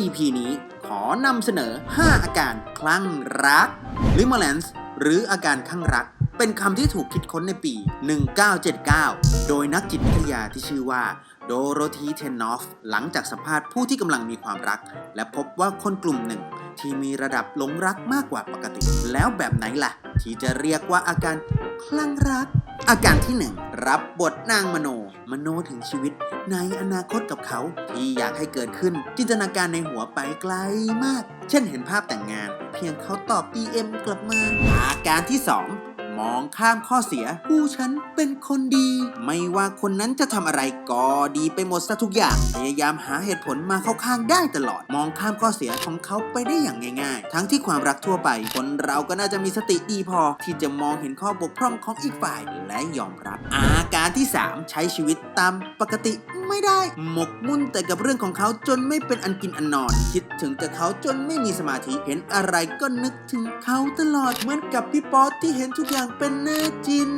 EP นี้ขอนำเสนอ 5 อาการคลั่งรัก limerence หรืออาการคลั่งรัก เป็นคำที่ถูกคิดค้นในปี 1979 โดยนักจิตวิทยาที่ชื่อว่า โดโรธีเทนนอฟ หลังจากสัมภาษณ์ผู้ที่กำลังมีความรัก และพบว่าคนกลุ่มหนึ่ง ที่มีระดับหลงรักมากกว่าปกติ แล้วแบบไหนล่ะ ที่จะเรียกว่าอาการคลั่งรัก อาการที่หนึ่ง รับบทนางมโน มโนถึงชีวิต ในอนาคตกับเขาที่อยากให้เกิดขึ้น จินตนาการในหัวไปไกลมาก เช่นเห็นภาพแต่งงาน เพียงเขาตอบ DM กลับมาอาการที่ 2 มองข้ามข้อเสีย ผู้ฉันเป็นคนดี ไม่ว่าคนนั้นจะทำอะไรก็ดีไปหมดซะทุกอย่าง พยายามหาเหตุผลมาเข้าข้างได้ตลอด มองข้ามข้อเสียของเขาไปได้อย่างง่าย ๆ ทั้งที่ความรักทั่วไป คนเราก็น่าจะมีสติดีพอ ที่จะมองเห็นข้อบกพร่องของอีกฝ่ายและยอมรับ อาการที่ 3 ใช้ชีวิตตามปกติไม่ได้ หมกมุ่นแต่กับเรื่องของเขาจนไม่เป็นอันกินอันนอน คิดถึงแต่เขาจนไม่มีสมาธิเห็นอะไรก็นึกถึงเขาตลอดเหมือนกับพี่ป๊อตที่เห็นทุกอย่างเป็นหน้าจิน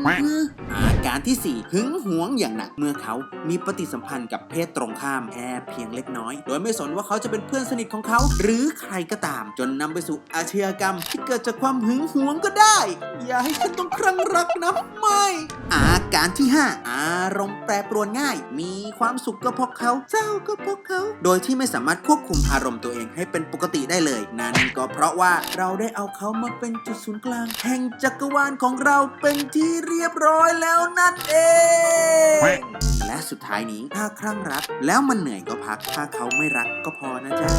อาการที่ 4 หึงหวงอย่างหนัก เมื่อเขามีปฏิสัมพันธ์กับเพศตรงข้ามแค่เพียงเล็กน้อย โดยไม่สนว่าเขาจะเป็นเพื่อนสนิทของเขา หรือใครก็ตาม จนนำไปสู่อาชญากรรม ที่เกิดจากความหึงหวงก็ได้ อย่าให้ฉันต้องครั่งรักนะไม่อา การที่ 5 อารมณ์แปรปรวนง่าย มีความสุขก็เพราะเขาเศร้าก็เพราะเขา โดยที่ไม่สามารถควบคุมอารมณ์ตัวเองให้เป็นปกติได้เลย นั่นก็เพราะว่าเราได้เอาเขามาเป็นจุดศูนย์กลาง แห่งจักรวาลของเราเป็นที่เรียบร้อยแล้วนั่นเองและสุดท้ายนี้ถ้าครั่งรัก แล้วมันเหนื่อยก็พัก ถ้าเขาไม่รักก็พอนะจ๊ะ